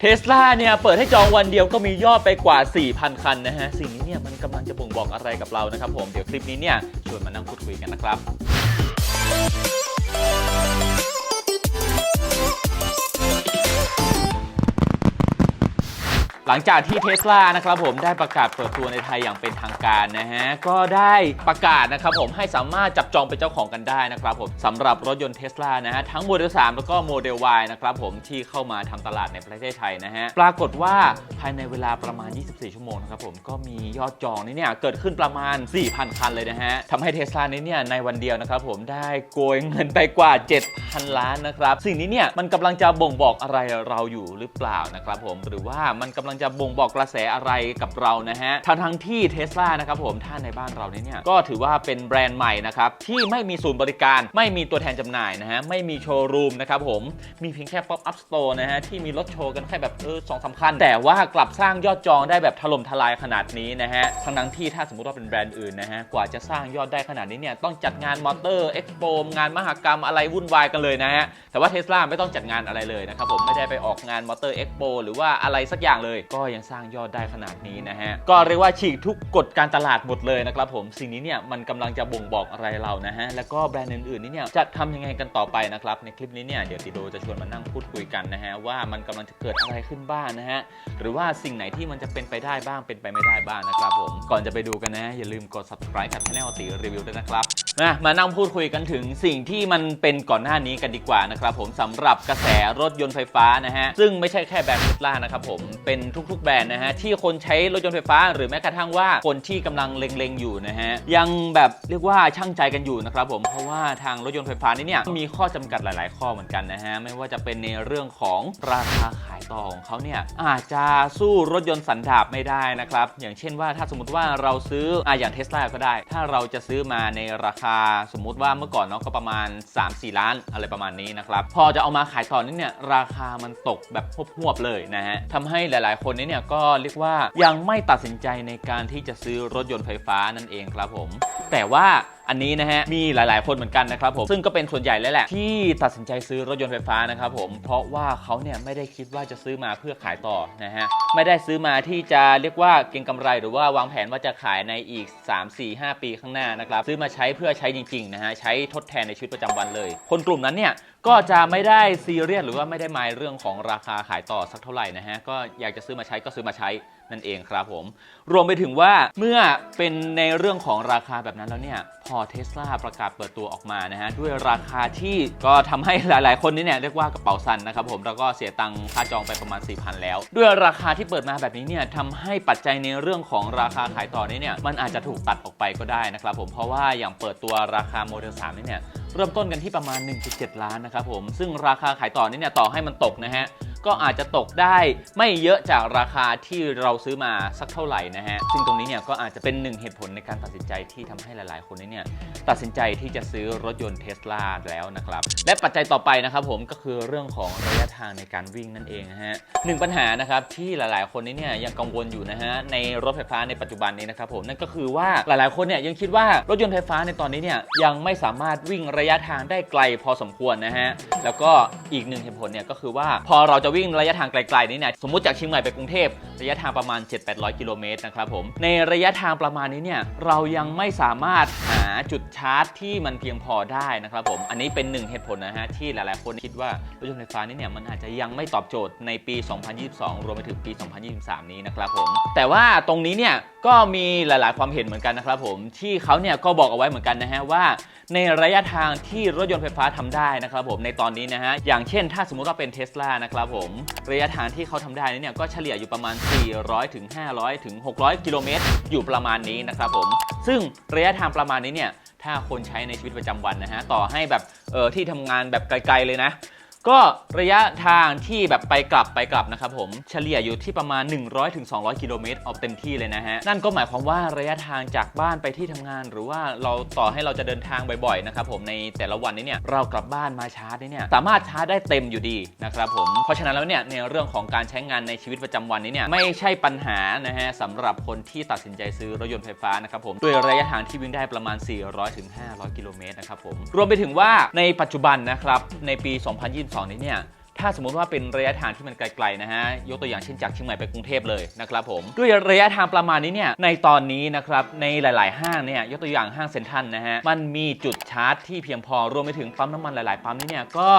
เทสลาเนี่ยเปิดให้จองวันเดียวก็มียอดไปกว่า 4,000 คันนะฮะ สิ่งนี้เนี่ยมันกำลังจะบ่งบอกอะไรกับเรานะครับผม เดี๋ยวคลิปนี้เนี่ยชวนมานั่งพูดคุยกันนะครับ หลังจากที่เทสลานะครับผมได้ประกาศเปิดตัวในไทยอย่างเป็นทางการนะฮะ ก็ได้ประกาศนะครับผมให้สามารถจับจองเป็นเจ้าของกันได้นะครับผมสำหรับรถยนต์เทสลานะฮะ ทั้งโมเดล 3 แล้วก็โมเดล Y นะครับผมที่เข้ามาทำตลาดในประเทศไทยนะฮะ ปรากฏว่าภายในเวลาประมาณ 24 ชั่วโมงนะครับผมก็มียอดจองนี่เนี่ยเกิดขึ้นประมาณ 4,000 คันเลยนะฮะทำให้เทสลานี้เนี่ยในวันเดียวนะครับผมได้โกยเงินไปกว่า 7,000 ล้านนะครับสิ่งนี้เนี่ยมันกำลังจะบ่งบอกอะไรเราอยู่หรือเปล่านะครับผมหรือว่ามันกำลังจะบ่งบอกกระแสอะไรกับเรานะฮะทั้งทั้งที่เทสลานะครับผมถ้าในบ้านเราเนี่ยก็ถือว่าเป็นแบรนด์ใหม่นะครับที่ไม่มีศูนย์บริการ ไม่มีตัวแทนจำหน่ายนะฮะไม่มีโชว์รูมนะครับผมมีเพียงแค่ pop up store นะฮะที่มีรถโชว์กันแค่แบบเออสองสามคันแต่ว่ากลับสร้างยอดจองได้แบบถล่มทลายขนาดนี้นะฮะทั้งทั้งที่ถ้าสมมติว่าเป็นแบรนด์อื่นนะฮะกว่าจะสร้างยอดได้ขนาดนี้เนี่ยต้องจัดงานมอเตอร์เอ็กโปงานมหกรรมอะไรวุ่นวายกันเลยนะฮะแต่ว่าเทสลาไม่ต้องจัดงานอะไรเลยนะครับผมไม่ได้ไปออกงานมอเตอร์เอ็กโปหรือว่าอะไรสักอย่างเลยก็ยังสร้างยอดได้ขนาดนี้นะฮะ ก็เรียกว่าฉีกทุกกฎการตลาดหมดเลยนะครับผม สิ่งนี้เนี่ยมันกำลังจะบ่งบอกอะไรเรานะฮะ แล้วก็แบรนด์อื่นๆนี่เนี่ยจะทำยังไงกันต่อไปนะครับ ในคลิปนี้เนี่ยเดี๋ยวติโดจะชวนมานั่งพูดคุยกันนะฮะว่ามันกำลังจะเกิดอะไรขึ้นบ้างนะฮะ หรือว่าสิ่งไหนที่มันจะเป็นไปได้บ้างเป็นไปไม่ได้บ้างนะครับผม ก่อนจะไปดูกันนะอย่าลืมกด subscribe กับ channel ติรีวิวด้วยนะครับมามานั่งพูดคุยกันถึงสิ่งที่มันเป็นก่อนหน้านี้กันดีกว่านะครับผมสำหรับกระแสรถยนต์ไฟฟ้านะฮะซึ่งไม่ใช่แค่แบรนด์เทสลานะครับผมเป็นทุกๆ แบรนด์นะฮะที่คนใช้รถยนต์ไฟฟ้า หรือแม้กระทั่งว่าคนที่กำลังเล็งๆอยู่นะฮะยังแบบเรียกว่าช่างใจกันอยู่นะครับผมเพราะว่าทางรถยนต์ไฟฟ้านี่เนี่ยมีข้อจำกัดหลาย ๆ ข้อเหมือนกันนะฮะไม่ว่าจะเป็นในเรื่องของราคาขายต่อของเขาเนี่ยอาจจะสู้รถยนต์สันดาปไม่ได้นะครับอย่างเช่นว่าถ้าสมมติว่าเราซื้ออะอย่างเทสลาก็ได้ ถ้าเราจะซื้อมาในราคาสมมุติว่าเมื่อก่อนเนาะก็ประมาณ 3-4 ล้านอะไรประมาณนี้นะครับพอจะเอามาขายต่อนี่เนี่ยราคามันตกแบบหวบๆเลยนะฮะทำให้หลายๆคนนี้เนี่ยก็เรียกว่ายังไม่ตัดสินใจในการที่จะซื้อรถยนต์ไฟฟ้านั่นเองครับผม แต่ว่า อันนี้นะฮะมีหลาย ๆ คนเหมือนกันนะครับผมซึ่งก็เป็นส่วนใหญ่แล้วแหละ ที่ตัดสินใจซื้อรถยนต์ไฟฟ้านะครับผมเพราะว่าเขาเนี่ยไม่ได้คิดว่าจะซื้อมาเพื่อขายต่อนะฮะไม่ได้ซื้อมาที่จะเรียกว่าเก็งกำไรหรือว่าวางแผนว่าจะขายในอีก 3 4 5 ปีข้างหน้านะครับซื้อมาใช้เพื่อใช้จริง ๆ นะฮะใช้ทดแทนในชีวิตประจำวันเลย คนกลุ่มนั้นเนี่ยก็จะไม่ได้ซีเรียสหรือว่าไม่ได้หมายเรื่องของราคาขายต่อสักเท่าไหร่นะฮะก็อยากจะซื้อมาใช้ก็ซื้อมาใช้ นั่นเองครับผม รวมไปถึงว่าเมื่อเป็นในเรื่องของราคาแบบนั้นแล้วเนี่ย พอเทสลาประกาศเปิดตัวออกมานะฮะ ด้วยราคาที่ก็ทำให้หลาย ๆ คนนี่เนี่ยเรียกว่ากระเป๋าสั่นนะครับผม แล้วก็เสียตังค่าจองไปประมาณ 4,000 แล้ว ด้วยราคาที่เปิดมาแบบนี้เนี่ยทำให้ปัจจัยในเรื่องของราคาขายต่อนี้เนี่ยมันอาจจะถูกตัดออกไปก็ได้นะครับผมเพราะว่าอย่างเปิดตัวราคาโมเดล3นี่เนี่ยเริ่มต้นกันที่ประมาณ 1.7 ล้านนะครับผมซึ่งราคาขายต่อนี่เนี่ยต่อให้มันตกนะฮะ ก็อาจจะตกได้ไม่เยอะจากราคาที่เราซื้อมาสักเท่าไหร่นะฮะ ซึ่งตรงนี้เนี่ยก็อาจจะเป็นหนึ่งเหตุผลในการตัดสินใจที่ทำให้หลายๆ คนเนี่ยตัดสินใจที่จะซื้อรถยนต์เทสลาแล้วนะครับ และปัจจัยต่อไปนะครับผมก็คือเรื่องของระยะทางในการวิ่งนั่นเองนะฮะหนึ่งปัญหานะครับที่หลายๆ คนนี้เนี่ยยังกังวลอยู่นะฮะในรถไฟฟ้าในปัจจุบันนี้นะครับผมนั่นก็คือว่าหลายๆ คนเนี่ยยังคิดว่ารถยนต์ไฟฟ้าในตอนนี้เนี่ยยังไม่สามารถวิ่งระยะทางได้ไกลพอสมควรนะฮะแล้วก็อีกหนึ่งเหตุผลเนี่ยก็คือว่าพอเราจะวิ่งระยะทางไกลๆนี้เนี่ยสมมุติจากเชียงใหม่ไปกรุงเทพระยะทางประมาณ 7-800 กิโลเมตรนะครับผมในระยะทางประมาณนี้เนี่ยเรายังไม่สามารถหาจุดชาร์จที่มันเพียงพอได้นะครับผมอันนี้เป็นหนึ่งเหตุผลนะฮะที่หลายๆ คนคิดว่ารถยนต์ไฟฟ้านี่เนี่ยมันอาจจะยังไม่ตอบโจทย์ในปี 2022 รวมไปถึงปี 2023 นี้นะครับผมแต่ว่าตรงนี้เนี่ยก็มีหลาย ๆ ความเห็นเหมือนกันนะครับผมที่เขาเนี่ยก็บอกเอาไว้เหมือนกันนะฮะว่า ในระยะทางที่รถยนต์ไฟฟ้าทำได้นะครับผมในตอนนี้นะฮะอย่างเช่น ถ้าสมมุติว่าเป็นเทสลานะครับผมระยะทางที่เขาทำได้นี่เนี่ยก็เฉลี่ยอยู่ประมาณ 400ถึง500ถึง600 กิโลเมตร อยู่ประมาณนี้นะครับผม ซึ่งระยะทางประมาณนี้เนี่ยถ้าคนใช้ในชีวิตประจำวันนะฮะต่อให้แบบเออที่ทำงานแบบไกลๆเลยนะ ก็ระยะทางที่แบบไปกลับไปกลับนะครับผมเฉลี่ยอยู่ที่ประมาณ 100-200ถึงกิโลเมตรเอาเต็มที่เลยนะฮะ นั่นก็หมายความว่าระยะทางจากบ้านไปที่ทำงาน หรือว่าเราต่อให้เราจะเดินทางบ่อยๆนะครับผมในแต่ละวันนี้เนี่ยเรากลับบ้านมาชาร์จเนี่ยสามารถชาร์จได้เต็มอยู่ดีนะครับผมเพราะฉะนั้นแล้วเนี่ยในเรื่องของการใช้งานในชีวิตประจำวันนี้เนี่ยไม่ใช่ปัญหานะฮะสำหรับคนที่ตัดสินใจซื้อรถยนต์ไฟฟ้านะครับผมด้วยระยะทางที่วิ่งได้ประมาณ 400ถึง500 กิโลเมตรนะครับผมรวมไปถึงว่าในปัจจุบันนะครับในปี 2022นี้เนี่ย ถ้าสมมติว่าเป็นระยะทางที่มันไกลๆนะฮะ ยกตัวอย่างเช่นจากเชียงใหม่ไปกรุงเทพเลยนะครับผม ด้วยระยะทางประมาณนี้เนี่ย ในตอนนี้นะครับ ในหลาย ๆ ห้างเนี่ย ยกตัวอย่างห้างเซ็นทรัลนะฮะ มันมีจุดชาร์จที่เพียงพอ รวมไปถึงปั๊มน้ำมันหลาย ๆ ปั๊มนี่เนี่ย ก็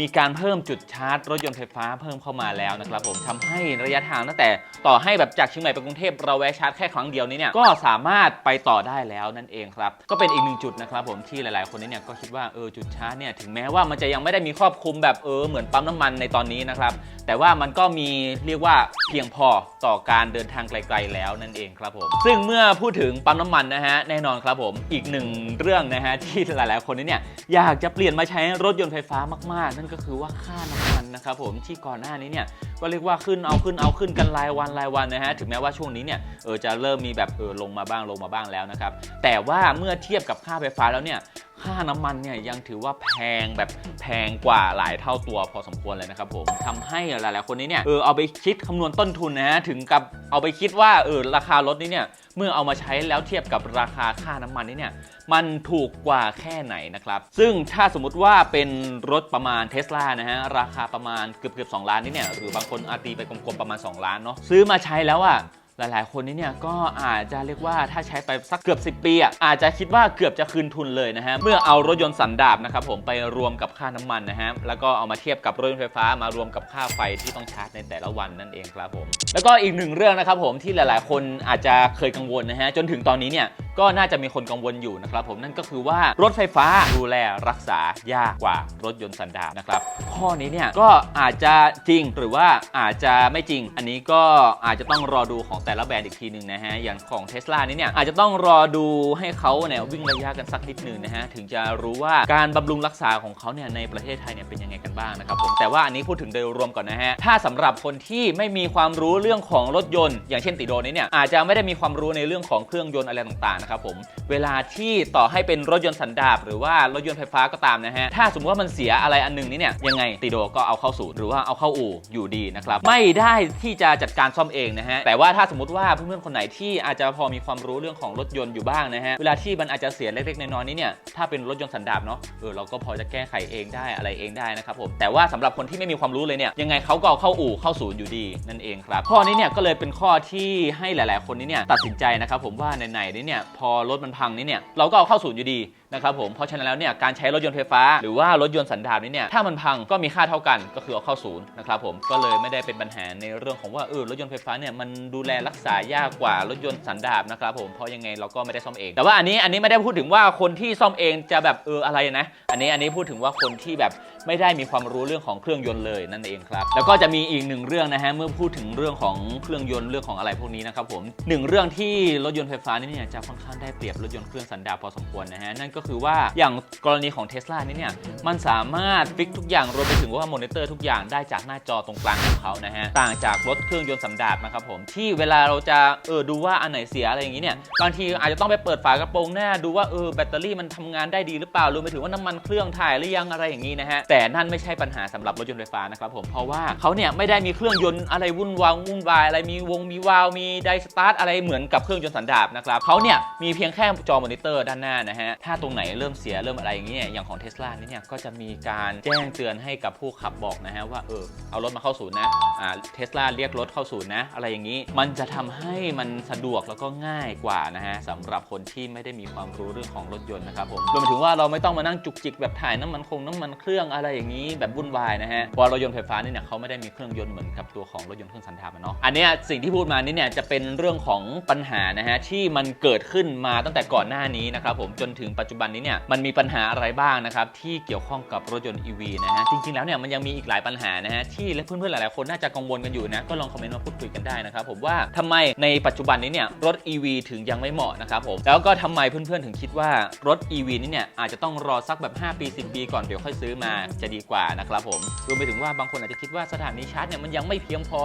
มีการเพิ่มจุดชาร์จรถยนต์ไฟฟ้าเพิ่มเข้ามาแล้วนะครับผมทำให้ระยะทางตั้งแต่ต่อให้แบบจากเชียงใหม่ไปกรุงเทพเราแวะชาร์จแค่ครั้งเดียวนี้เนี่ย ก็สามารถไปต่อได้แล้วนั่นเองครับ ก็เป็นอีกหนึ่งจุดนะครับผมที่หลาย ๆ คนเนี่ยก็คิดว่าเออจุดชาร์จเนี่ยถึงแม้ว่ามันจะยังไม่ได้มีครอบคลุมแบบเออเหมือนปั๊มน้ำมันในตอนนี้นะครับ แต่ว่ามันก็มีเรียกว่าเพียงพอต่อการเดินทางไกล ๆ แล้วนั่นเองครับผม ซึ่งเมื่อพูดถึงปั๊มน้ำมันนะฮะแน่นอนครับผมอีกหนึ่งเรื่องนะฮะที่หลายๆคนเนี่ยอยากจะเปลี่ยนมาใช้รถยนต์ไฟฟ้ามาก ๆ นั่นก็คือว่าค่าน้ำมันนะครับผมที่ก่อนหน้านี้เนี่ยก็เรียกว่าขึ้นเอาขึ้นเอาขึ้นกันรายวันรายวันนะฮะถึงแม้ว่าช่วงนี้เนี่ยเออจะเริ่มมีแบบเออลงมาบ้างลงมาบ้างแล้วนะครับแต่ว่าเมื่อเทียบกับค่าไฟฟ้าแล้วเนี่ยค่าน้ำมันเนี่ยยังถือว่าแพงแบบแพงกว่าหลายเท่าตัวพอสมควรเลยนะครับผมทำให้หลายๆคนนี้เนี่ยเออเอาไปคิดคำนวณต้นทุนนะฮะถึงกับเอาไปคิดว่าเออราคารถนี้เนี่ยเมื่อเอามาใช้แล้วเทียบกับราคาค่าน้ำมันนี่เนี่ยมันถูกกว่าแค่ไหนนะครับ ซึ่งถ้าสมมุติว่าเป็นรถประมาณเทสลานะฮะราคาประมาณเกือบเกือบสล้านนี่เนี่ยหรือบางคนอาตีไปกลมๆประมาณ 2 ล้านเนาะซื้อมาใช้แล้วอะ หลาย ๆ คนนี้เนี่ยก็อาจจะเรียกว่าถ้าใช้ไปสักเกือบ 10 ปีอะอาจจะคิดว่าเกือบจะคืนทุนเลยนะฮะเมื่อเอารถยนต์สันดาปนะครับผมไปรวมกับค่าน้ำมันนะฮะแล้วก็เอามาเทียบกับรถยนต์ไฟฟ้ามารวมกับค่าไฟที่ต้องชาร์จในแต่ละวันนั่นเองครับผมแล้วก็อีกหนึ่งเรื่องนะครับผมที่หลาย ๆ คนอาจจะเคยกังวลนะฮะจนถึงตอนนี้เนี่ย ก็น่าจะมีคนกังวลอยู่นะครับผมนั่นก็คือว่ารถไฟฟ้าดูแลรักษายากกว่ารถยนต์สันดาปนะครับ ข้อนี้เนี่ยก็อาจจะจริงหรือว่าอาจจะไม่จริง อันนี้ก็อาจจะต้องรอดูของแต่ละแบรนด์อีกทีหนึ่งนะฮะอย่างของเท s l a นี้เนี่ยอาจจะต้องรอดูให้เขาเนี่ยวิ่งระยะกันสักนิดหนึ่งนะฮะถึงจะรู้ว่าการบำรุงรักษาของเขาเนี่ยในประเทศไทยเนี่ยเป็นยังไงกันบ้างนะครับผมแต่ว่าอันนี้พูดถึงโดยรวมก่อนนะฮะถ้าสำหรับคนที่ไม่มีความรู้เรื่องของรถยนต์ อย่างเช่นติโดนี้เนี่ยอาจจะไม่ได้มีความรู้ในเรื่องของเครื่องยนต์อะไรต่างๆนะครับผมเวลาที่ต่อให้เป็นรถยนต์สันดาปหรือว่ารถยนต์ไฟฟ้าก็ตามนะฮะถ้าสมมติว่ามันเสียอะไรอันหนึงนี่เนี่ยยังไงติโดก็เอาเข้าศูนย์หรือว่าเอาเข้าอู่อยู่ดีนะครับไม่ได้ที่จะจัดการซ่อมเองนะฮะแต่ว่าถ้าสมมติว่าเพื่อนๆคนไหนที่อาจจะพอมีความรู้เรื่องของรถยนต์อยู่บ้างนะฮะเวลาที่มันอาจจะเสียเล็กๆน้อยๆนี่เนี่ยถ้าเป็นรถยนต์สันดาปเนาะเออเราก็พอจะแก้ไขเองได้อะไรเองได้นะครับผมแต่ว่าสำหรับคนที่ไม่มีความรู้เลยเนี่ยยังไงเขาก็เอาเข้าอู่เข้าศูนย์อยู่ดีนั่นเองครับข้อนี้เนี่ยก็เลยเป็นข้อที่ให้หลาย ๆ คนนี้เนี่ยตัดสินใจนะครับผมว่าไหนๆนี่เนี่ยพอรถมันพังนี่เนี่ยเราก็เอาเข้าศูนย์อยู่ดีนะครับผมเพราะฉะนั้นแล้วเนี่ยการใช้รถยนต์ไฟฟ้า หรือว่ารถยนต์สันดาปนี้เนี่ยถ้ามันพังก็มีค่าเท่ากันก็คือเอาเข้าศูนย์นะครับผมก็เลยไม่ได้เป็นปัญหาในเรื่องของว่าเออรถยนต์ไฟฟ้าเนี่ยมันดูแลรักษายากกว่ารถยนต์สันดาปนะครับผมเพราะยังไงเราก็ไม่ได้ซ่อมเอง แต่ว่าอันนี้อันนี้ไม่ได้พูดถึงว่าคนที่ซ่อมเองจะแบบเอออะไรนะ อันนี้อันนี้พูดถึงว่าคนที่แบบไม่ได้มีความรู้เรื่องของเครื่องยนต์เลยนั่นเองครับแล้วก็จะมีอีกหนึ่งเรื่องนะฮะเมื่อพูดถึงเรื่องของเครื่องยนต์เรื่องของอะไรพวกนี้นะครับผมหนึ่งเรื่องที่รถยนต์ไฟฟ้านี่เนี่ยจะค่อนข้างได้เปรียบรถยนต์เครื่องสันดาปพอสมควรนะฮะนั่นก็คือว่าอย่างกรณีของเทสลานี่เนี่ยมันสามารถฟิกทุกอย่างรวมไปถึงว่ามอนิเตอร์ทุกอย่างได้จากหน้าจอตรงกลางของเขานะฮะต่างจากรถเครื่องยนต์สันดาปนะครับผมที่เวลาเราจะเออดูว่าอันไหนเสียอะไรอย่างนี้เนี่ยบางทีอาจจะต้องไปเปิดฝากระโปรงหน้าดูว่าเออแบตเตอรี่มันทำงานได้ดีหรือเปล่ารวมไปถึงว่าน้ำมันเครื่องถ่ายหรือยังอะไรอย่างนี้นะฮะแต่นั่นไม่ใช่ปัญหาสำหรับรถยนต์ไฟฟ้านะครับผมเพราะว่าเขาเนี่ยไม่ได้มีเครื่องยนต์อะไรวุ่นวายวุ่นวายอะไรมีวงมีวาล์วมีไดสตาร์ทอะไรเหมือนกับเครื่องยนต์สันดาปนะครับเขาเนี่ยมีเพียงแค่จอมอนิเตอร์ด้านหน้านะฮะถ้าตรงไหนเริ่มเสียเริ่มอะไรอย่างเงี้ยอย่างของเทสลานี่เนี่ยก็จะมีการแจ้งเตือนให้กับผู้ขับบอกนะฮะว่าเออเอารถมาเข้าศูนย์นะอ่าเทสลาเรียกรถเข้าศูนย์นะอะไรอย่างนี้ มันจะทำให้มันสะดวกแล้วก็ง่ายกว่านะฮะสำหรับคนที่ไม่ได้มีความรู้เรื่องของรถยนต์นะครับผมรวมถึงว่าเราไม่ต้องมานั่งจุกจิกแบบถ่ายน้ำมันคงน้ำมันเครื่องอะไรอย่างนี้แบบวุ่นวายนะฮะพราะรถยนต์ไฟฟ้านี่เนี่ยเขาไม่ได้มีเครื่องยนต์เหมือนกับตัวของรถยนต์เครื่องสันดาปอะเนาะอันนี้สิ่งที่พูดมานี่เนี่ยจะเป็นเรื่องของปัญหานะฮะที่มันเกิดขึ้นมาตั้งแต่ก่อนหน้านี้นะครับผมจนถึงปัจจุบันนี้เนี่ยมันมีปัญหาอะไรบ้างนะครับที่เกี่ยวข้องกับรถยนต์ EV นะฮะจริงๆแล้วเนี่ยมันยังมีอีกหลายปัญหานะฮะที่เพื่อนๆหลายๆคนน่าจะกังวลกันอยู่นะก็ลองคอมเมนต์มาพูดคุยกันได้นะครับผมว่าทำไมในปัจจุบันนี้เนี่ยรถ EV ถึงยังไม่เหมาะนะครับผมแล้วก็ทำไมเพื่อนๆถึงคิดว่ารถ EV นี่เนี่ยอาจจะต้องรอสักแบบ 5 ปี 10 ปีก่อนเดี๋ยวค่อยซื้อมาจะดีกว่านะครับผมรวมไปถึงว่าบางคนอาจจะคิดว่าสถานีชาร์จเนี่ยมันยังไม่เพียงพอ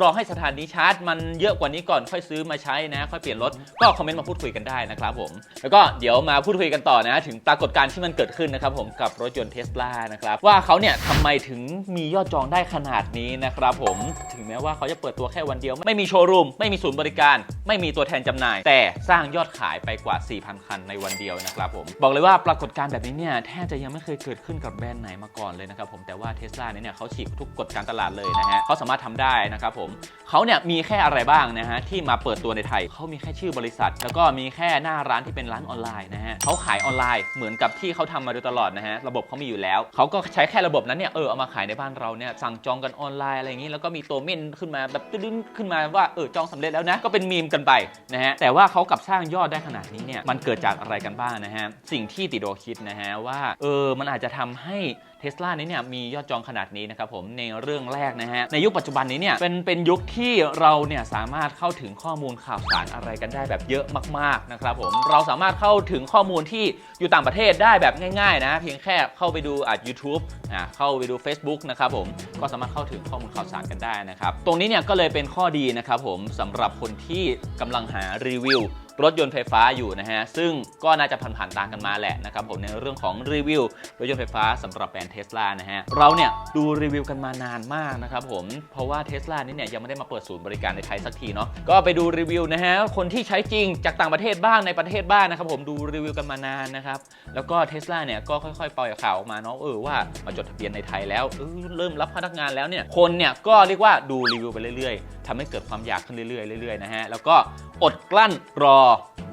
รอให้สถานีชาร์จ มันเยอะกว่านี้ก่อนค่อยซื้อมาใช้นะค่อยเปลี่ยนรถก็คอมเมนต์มาพูดคุยกันได้นะครับผมแล้วก็เดี๋ยวมาพูดคุยกันต่อต่อนะถึงปรากฏการณ์ที่มันเกิดขึ้นนะครับผมกับรถยนต์เทสลานะครับว่าเขาเนี่ยทำไมถึงมียอดจองได้ขนาดนี้นะครับผมถึงแม้ว่าเขาจะเปิดตัวแค่วันเดียว ไม่มีโชว์รูม ไม่มีศูนย์บริการ ไม่มีตัวแทนจำหน่าย แต่สร้างยอดขายไปกว่า 4,000 คันในวันเดียวนะครับผมบอกเลยว่าปรากฏการณ์แบบนี้เนี่ยแทบจะยังไม่เคยเกิดขึ้นกับแบรนด์ไหนมาก่อนเลยนะครับผมแต่ว่าเทสลาเนี่ยเขาฉีกทุกกฎการตลาดเลยนะฮะเขาสามารถทำได้นะครับผมเขาเนี่ยมีแค่อะไรบ้างนะฮะที่มาเปิดตัวในไทยเขามีแค่ชื่อบริษัท แล้วก็มีแค่หน้าร้านที่เป็นร้านออนไลน์นะฮะเขาขายออนไลน์เหมือนกับที่เขาทำมาโดยตลอดนะฮะระบบเขามีอยู่แล้วเขาก็ใช้แค่ระบบนั้นเนี่ยเออเอามาขายในบ้านเราเนี่ยสั่งจองกันออนไลน์อะไรอย่างนี้ แล้วก็มีตัวเม่นขึ้นมาแบบตึ้งขึ้นมาว่าเออจองสำเร็จแล้วนะก็เป็นมีมกันไปนะฮะแต่ว่าเขากลับสร้างยอดได้ขนาดนี้เนี่ยมันเกิดจากอะไรกันบ้างนะฮะสิ่งที่ติโดคิดนะฮะว่าเออมันอาจจะทำให้ เทสลานี้เนี่ยมียอดจองขนาดนี้นะครับผมในเรื่องแรกนะฮะ ในยุคปัจจุบันนี้เนี่ยเป็นเป็นยุคที่เราเนี่ยสามารถเข้าถึงข้อมูลข่าวสารอะไรกันได้แบบเยอะมากๆนะครับผมเราสามารถเข้าถึงข้อมูลที่อยู่ต่างประเทศได้แบบง่ายๆนะเพียงแค่เข้าไปดูอะ YouTube อะเข้าไปดู Facebook นะครับผมก็สามารถเข้าถึงข้อมูลข่าวสารกันได้นะครับตรงนี้เนี่ยก็เลยเป็นข้อดีนะครับผมสำหรับคนที่กำลังหารีวิว รถยนต์ไฟฟ้าอยู่นะฮะ ซึ่งก็น่าจะผ่านๆตามกันมาแหละนะครับผมในเรื่องของรีวิวรถยนต์ไฟฟ้าสำหรับแบรนด์เทสลานะฮะ เราเนี่ยดูรีวิวกันมานานมากนะครับผม เพราะว่าเทสลานี่เนี่ยยังไม่ได้มาเปิดศูนย์บริการในไทยสักทีเนาะ ก็ไปดูรีวิวนะฮะ คนที่ใช้จริงจากต่างประเทศบ้างในประเทศบ้างนะครับผมดูรีวิวกันมานานนะครับ แล้วก็เทสลาเนี่ยก็ค่อยๆปล่อยข่าวออกมาเนาะเออว่ามาจดทะเบียนในไทยแล้วเออเริ่มรับพนักงานแล้วเนี่ยคนเนี่ยก็เรียกว่าดูรีวิวไปเรื่อยๆทำให้เกิดความอยากขึ้นเรื่อยๆเรื่อยๆนะฮะแล้วก็ อดกลั้นรอ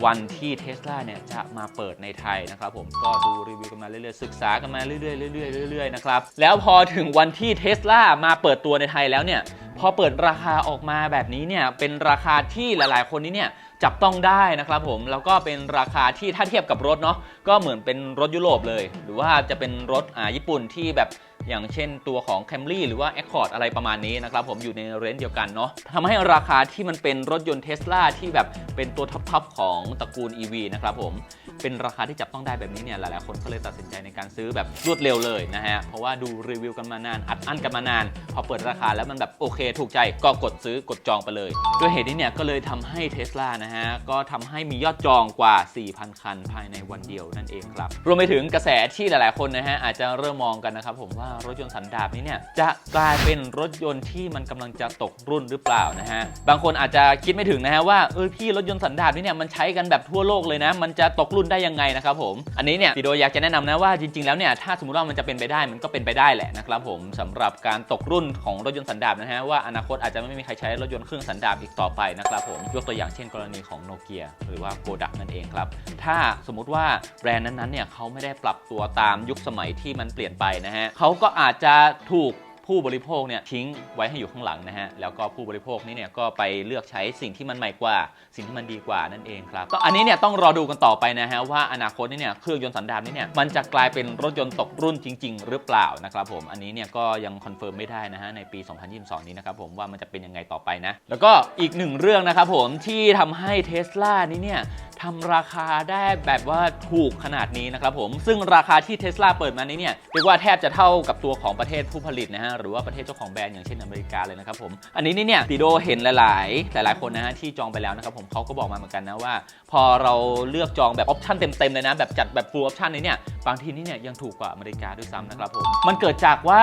วันที่เทสลาเนี่ยจะมาเปิดในไทยนะครับผมก็ดูรีวิวกันมาเรื่อยๆศึกษากันมาเรื่อยๆเรื่อยๆเรื่อยๆนะครับแล้วพอถึงวันที่เทสลามาเปิดตัวในไทยแล้วเนี่ยพอเปิดราคาออกมาแบบนี้เนี่ยเป็นราคาที่หลายๆ คนนี้เนี่ยจับต้องได้นะครับผมแล้วก็เป็นราคาที่ถ้าเทียบกับรถเนาะก็เหมือนเป็นรถยุโรปเลย หรือว่าจะเป็นรถอ่าญี่ปุ่นที่แบบ อย่างเช่นตัวของ Camry หรือว่า Accord อะไรประมาณนี้นะครับผมอยู่ในเรนจ์เดียวกันเนาะทำให้ราคาที่มันเป็นรถยนต์เทสลาที่แบบเป็นตัวท็อปๆของตระกูล EV นะครับผมเป็นราคาที่จับต้องได้แบบนี้เนี่ยหลายๆคนก็เลยตัดสินใจในการซื้อแบบรวดเร็วเลยนะฮะเพราะว่าดูรีวิวกันมานานอัดอั้นกันมานาน พอเปิดราคาแล้วมันแบบโอเคถูกใจก็กดซื้อกดจองไปเลยด้วยเหตุนี้เนี่ยก็เลยทำให้เทสลานะฮะก็ทำให้มียอดจองกว่า 4,000 คันภายในวันเดียวนั่นเองครับรวมไปถึงกระแสที่หลาย ๆคนนะฮะอาจจะเริ่มมองกันนะครับผมว่ารถยนต์สันดาปนี้เนี่ยจะกลายเป็นรถยนต์ที่มันกำลังจะตกรุ่นหรือเปล่านะฮะบางคนอาจจะคิดไม่ถึงนะฮะว่าเออพี่รถยนต์สันดาปนี้เนี่ยมันใช้กันแบบทั่วโลกเลยนะ มันจะตกรุ่นได้ยังไงนะครับผมอันนี้เนี่ยพี่โดอยากจะแนะนำนะว่าจริงๆแล้วเนี่ยถ้าสมมติว่ามันจะเป็นไปได้มันก็เป็นไปได้แหละนะครับผมสำหรับการตกรุ่นของรถยนต์สันดาปนะฮะว่าอนาคตอาจจะไม่มีใครใช้รถยนต์เครื่องสันดาปอีกต่อไปนะครับผมยกตัวอย่างเช่นกรณีของโนเกียหรือว่าโกดักนั่นเองครับถ้าสมมติว่าแบรนด์นั้นๆเนี่ยเขาไม่ได้ปรับตัวตามยุคสมัยที่มันเปลี่ยนไปนะฮะเขาก็อาจจะถูกผู้บริโภคเนี่ยทิ้งไว้ให้อยู่ข้างหลังนะฮะ แล้วก็ผู้บริโภคนี้เนี่ยก็ไปเลือกใช้สิ่งที่มันใหม่กว่า สิ่งที่มันดีกว่านั่นเองครับ ก็อันนี้เนี่ยต้องรอดูกันต่อไปนะฮะว่าอนาคตนี่เนี่ยเครื่องยนต์สันดาปนี่เนี่ยมันจะกลายเป็นรถยนต์ตกรุ่นจริง ๆ หรือเปล่านะครับผม อันนี้เนี่ยก็ยังคอนเฟิร์มไม่ได้นะฮะในปี 2022 นี้นะครับผมว่ามันจะเป็นยังไงต่อไปนะ แล้วก็อีกหนึ่งเรื่องนะครับผมที่ทำให้เทสลานี้เนี่ย ทำราคาได้แบบว่าถูกขนาดนี้นะครับผม ซึ่งราคาที่เทสลาเปิดมานี้เนี่ยเรียกว่าแทบจะเท่ากับตัวของประเทศผู้ผลิตนะฮะหรือว่าประเทศเจ้าของแบรนด์อย่างเช่นอเมริกาเลยนะครับผม อันนี้นี่เนี่ยตีโดเห็นหลาย ๆ หลาย ๆ คนนะฮะที่จองไปแล้วนะครับผมเขาก็บอกมาเหมือนกันนะว่า พอเราเลือกจองแบบออปชั่นเต็มๆเลยนะ แบบจัดแบบ full option นี้เนี่ยบางทีนี่เนี่ยยังถูกกว่าอเมริกาด้วยซ้ำนะครับผมมันเกิดจากว่า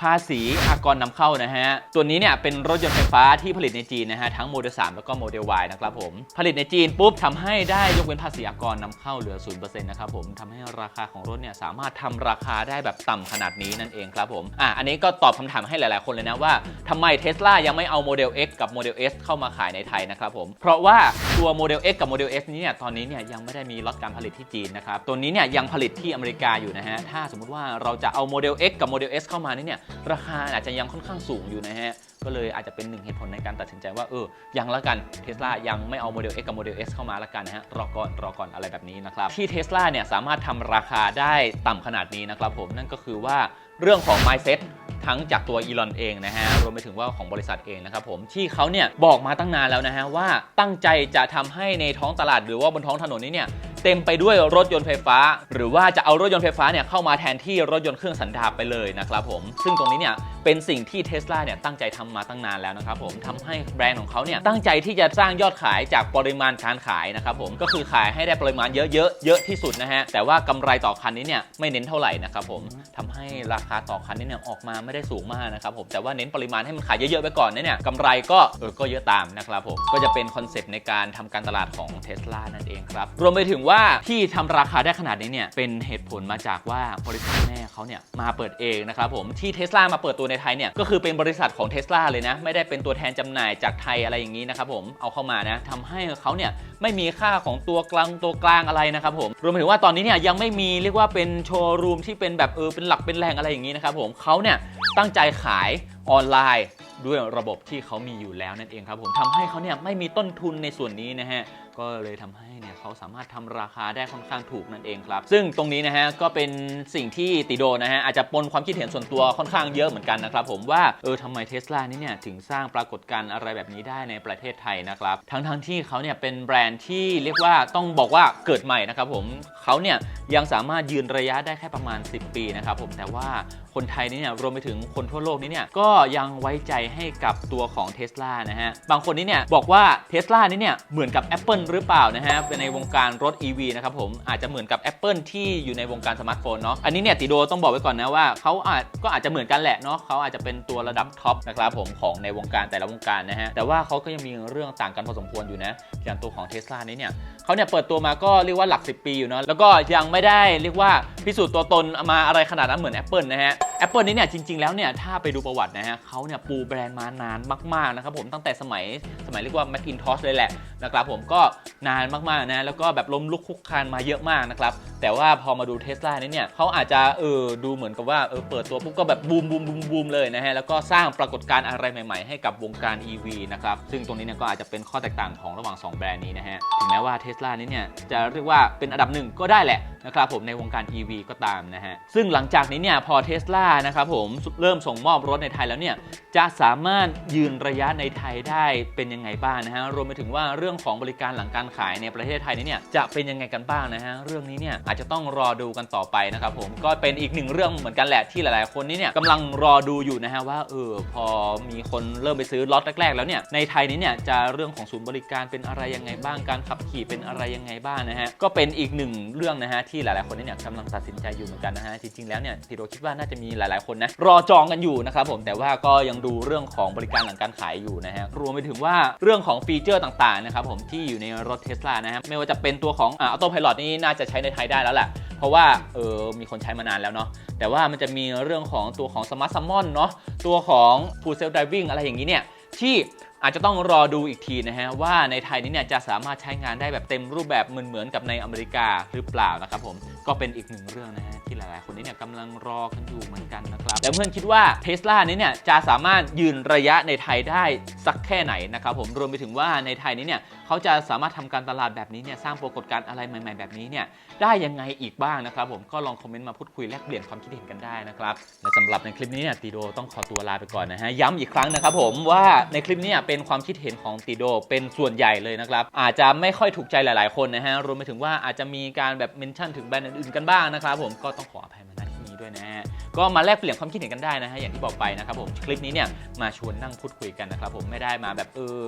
ภาษีอากรนำเข้านะฮะ ตัวนี้เนี่ยเป็นรถยนต์ไฟฟ้าที่ผลิตในจีนนะฮะ ทั้งโมเดล 3 แล้วก็โมเดล Y นะครับผม ผลิตในจีนปุ๊บทำให้ได้ยกเว้นภาษีอากรนำเข้าเหลือ 0%นะครับผมทำให้ราคาของรถเนี่ยสามารถทำราคาได้แบบต่ำขนาดนี้นั่นเองครับผม อะ อันนี้ก็ตอบคำถามให้หลาย ๆ คนเลยนะว่าทำไมเทสลายังไม่เอาโมเดล X กับโมเดล S เข้ามาขายในไทยนะครับผม เพราะว่าตัวโมเดล X กับโมเดล S นี้เนี่ยตอนนี้เนี่ยยังไม่ได้มีล็อตการผลิตที่จีนนะครับ ตัวนี้เนี่ยยังผลิตที่อเมริกาอยู่นะฮะ ถ้าสมมุติว่าเราจะเอาโมเดล X กับโมเดล S เข้ามานี่เนี่ยราคาอาจจะยังค่อนข้างสูงอยู่นะฮะ ก็เลยอาจจะเป็นหนึ่งเหตุผลในการตัดสินใจว่าเออยังละกันเทสลายังไม่เอาโมเดล X กับโมเดล S เข้ามาละกันนะฮะรอก่อนรอก่อนอะไรแบบนี้นะครับที่เทสลาเนี่ยสามารถทำราคาได้ต่ำขนาดนี้นะครับผมนั่นก็คือว่าเรื่องของ mindset ทั้งจากตัวอีลอนเองนะฮะรวมไปถึงว่าของบริษัทเองนะครับผมที่เขาเนี่ยบอกมาตั้งนานแล้วนะฮะว่าตั้งใจจะทำให้ในท้องตลาดหรือว่าบนท้องถนนนี้เนี่ย เต็มไปด้วยรถยนต์ไฟฟ้า หรือว่าจะเอารถยนต์ไฟฟ้าเนี่ยเข้ามาแทนที่รถยนต์เครื่องสันดาปไปเลยนะครับผม ซึ่งตรงนี้เนี่ยเป็นสิ่งที่เทสลาเนี่ยตั้งใจทำมาตั้งนานแล้วนะครับผมทำให้แบรนด์ของเขาเนี่ยตั้งใจที่จะสร้างยอดขายจากปริมาณการขายนะครับผมก็คือขายให้ได้ปริมาณเยอะๆเยอะที่สุดนะฮะแต่ว่ากำไรต่อคันนี้เนี่ยไม่เน้นเท่าไหร่นะครับผมทำให้ราคาต่อคันนี้เนี่ยออกมาไม่ได้สูงมากนะครับผมแต่ว่าเน้นปริมาณให้มันขายเยอะๆไปก่อนเนี่ยกำไรก็เออก็เยอะตามนะครับผมก็จะเป็นคอนเซปต์ในการทำการตลาดของเทสลานั่นเองครับรวมไปถึงว่าที่ทำราคาได้ขนาดนี้เนี่ยเป็นเหตุผลมาจากว่าบริษัทแม่เขาเนี่ยมาเปิดเองนะครับผมที่เทสลามาเปิดตัวในไทยเนี่ยก็คือเป็นบริษัทของเทสลาเลยนะไม่ได้เป็นตัวแทนจำหน่ายจากไทยอะไรอย่างนี้นะครับผมเอาเข้ามานะทำให้เขาเนี่ยไม่มีค่าของตัวกลางตัวกลางอะไรนะครับผมรวมถึงว่าตอนนี้เนี่ยยังไม่มีเรียกว่าเป็นโชว์รูมที่เป็นแบบเออเป็นหลักเป็นแหล่งอะไรอย่างนี้นะครับผมเขาเนี่ยตั้งใจขายออนไลน์ด้วยระบบที่เขามีอยู่แล้วนั่นเองครับผมทำให้เขาเนี่ยไม่มีต้นทุนในส่วนนี้นะฮะก็เลยทำให้ เนี่ยเขาสามารถทำราคาได้ค่อนข้างถูกนั่นเองครับ ซึ่งตรงนี้นะฮะก็เป็นสิ่งที่ติโดนะฮะอาจจะปนความคิดเห็นส่วนตัวค่อนข้างเยอะเหมือนกันนะครับผมว่าเออทำไมเทสลานี่เนี่ยถึงสร้างปรากฏการณ์อะไรแบบนี้ได้ในประเทศไทยนะครับทั้งทั้งๆที่เขาเนี่ยเป็นแบรนด์ที่เรียกว่าต้องบอกว่าเกิดใหม่นะครับผมเขาเนี่ยยังสามารถยืนระยะได้แค่ประมาณ 10 ปีนะครับผมแต่ว่าคนไทยนี่เนี่ยรวมไปถึงคนทั่วโลกนี้เนี่ยก็ยังไว้ใจให้กับตัวของเท s l a นะฮะบางคนนี่เนี่ยบอกว่าเท s l a นี่เนี่ยเหมือนกับ Apple หรือเปล่านะฮะเป็นในวงการรถ EV นะครับผมอาจจะเหมือนกับ Apple ที่อยู่ในวงการสมาร์ทโฟนเนาะอันนี้เนี่ยติโดต้องบอกไว้ก่อนนะว่าเขาอาจก็อาจจะเหมือนกันแหละเนาะเขาอาจจะเป็นตัวระดับท็อปนะครับผมของในวงการแต่ละวงการนะฮะแต่ว่าเขาก็ยังมีเรื่องต่างกันพอสมควรอยู่นะอย่างตัวของเท s l a นี้เนี่ยเขาเนี่ยเปิดตัวมาก็เรียกว่าหลัก 10 ปีอยู่เนาะแล้วก็ยังไม่ได้เรียกว่าพิสูจน์ตัวตนมาอะไรขนาดนั้นเหมือน Apple นะฮะ Apple นี้เนี่ยจริง ๆ แล้วเนี่ยถ้าไปดูประวัตินะฮะเขาเนี่ยปูแบรนด์มานานมากๆนะครับผมตั้งแต่สมัยสมัยเรียกว่า Macintosh เลยแหละนะครับผมก็นานมากๆนะแล้วก็แบบล้มลุกคลุกคลานมาเยอะมากนะครับแต่ว่าพอมาดูเทสลานี่เนี่ยเขาอาจจะเออดูเหมือนกับว่าเออเปิดตัวปุ๊บก็แบบบูมบูมบูมบูมเลยนะฮะแล้วก็สร้างปรากฏการณ์อะไรใหม่ ๆ ให้กับวงการ EV นะครับซึ่งตรงนี้เนี่ยก็อาจจะเป็นข้อแตกต่างของระหว่างสองแบรนด์นี้นะฮะถึงแม้ว่าเทสลานี่เนี่ยจะเรียกว่าเป็นอันดับหนึ่งก็ได้แหละนะครับผมในวงการ EV ก็ตามนะฮะ ซึ่งหลังจากนี้เนี่ยพอเทสลานะครับผมเริ่มส่งมอบรถในไทยแล้วเนี่ยจะสามารถยืนระยะในไทยได้เป็นยังไงบ้างนะฮะ รวมไปถึงว่าเรื่องของบริการหลังการขายในประเทศไทยนี้เนี่ยจะเป็นยังไงกันบ้างนะฮะ เรื่องนี้เนี่ยอาจจะต้องรอดูกันต่อไปนะครับผมก็เป็นอีกหนึ่งเรื่องเหมือนกันแหละที่หลาย ๆ คนนี้เนี่ยกำลังรอดูอยู่นะฮะว่าเออพอมีคนเริ่มไปซื้อล็อตแรก ๆ แล้วเนี่ยในไทยนี้เนี่ยจะเรื่องของศูนย์บริการเป็นอะไรยังไงบ้างการขับขี่เป็นอะไรยังไงบ้างนะฮะก็เป็นอีกหนึ่งเรื่องนะฮะที่หลายๆคนเนี่ยกำลังตัดสินใจอยู่เหมือนกันนะฮะจริงๆแล้วเนี่ยติโรคิดว่าน่าจะมีหลายๆคนนะรอจองกันอยู่นะครับผมแต่ว่าก็ยังดูเรื่องของบริการหลังการขายอยู่นะฮะรวมไปถึงว่าเรื่องของฟีเจอร์ต่างๆนะครับผมที่อยู่ในรถเทสลานะฮะไม่ว่าจะเป็นตัวของออโต้พายロนี่น่าจะใช้ในไทยได้แล้วแหละเพราะว่าเออมีคนใช้มานานแล้วเนาะแต่ว่ามันจะมีเรื่องของตัวของ Smart Summon เนาะตัวของ Full Self Driving อะไรอย่างนี้เนี่ยที่ อาจจะต้องรอดูอีกทีนะฮะว่าในไทยนี้เนี่ยจะสามารถใช้งานได้แบบเต็มรูปแบบเหมือนเหมือนกับในอเมริกาหรือเปล่านะครับผมก็เป็นอีกหนึ่งเรื่องนะฮะที่หลายๆ คนนี้เนี่ยกำลังรอกันอยู่เหมือนกันนะครับ แล้วเพื่อนคิดว่าเทสลานี้เนี่ยจะสามารถยืนระยะในไทยได้สักแค่ไหนนะครับผมรวมไปถึงว่าในไทยนี้เนี่ยเขาจะสามารถทำการตลาดแบบนี้เนี่ยสร้างปรากฏการณ์อะไรใหม่ ๆ แบบนี้เนี่ยได้ยังไงอีกบ้างนะครับผมก็ลองคอมเมนต์มาพูดคุยแลกเปลี่ยนความคิดเห็นกันได้นะครับและสำหรับในคลิปนี้เนี่ยตีโดต้องขอตัวลาไปก่อนนะฮะย้ำอีกครั้งนะครับผมว่าในคลิปนี้เป็นความคิดเห็นของตีโดเป็นส่วนใหญ่เลยนะครับอาจจะไม่ค่อยถูกใจหลาย ๆ คนนะฮะรวมไปถึงว่าอาจจะมีการแบบเมนชั่นถึงแบรนด์อื่นกันบ้างนะครับผมก็ต้องขออภัยมาณที่นี้ด้วยนะฮะก็มาแลกเปลี่ยนความคิดเห็นกันได้นะฮะอย่างที่บอกไปนะครับผมคลิปนี้เนี่ยมาชวนนั่งพูดคุยกันนะครับผมไม่ได้มาแบบเออ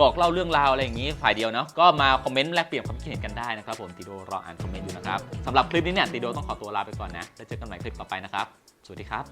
บอกเล่าเรื่องราวอะไรอย่างนี้ฝ่ายเดียวเนาะก็มาคอมเมนต์แลกเปลี่ยนความคิดเห็นกันได้นะครับผมติโดรออ่านคอมเมนต์อยู่นะครับสำหรับคลิปนี้เนี่ยติโดต้องขอตัวลาไปก่อนนะแล้วเจอกันใหม่คลิปต่อไปนะครับสวัสดีครับ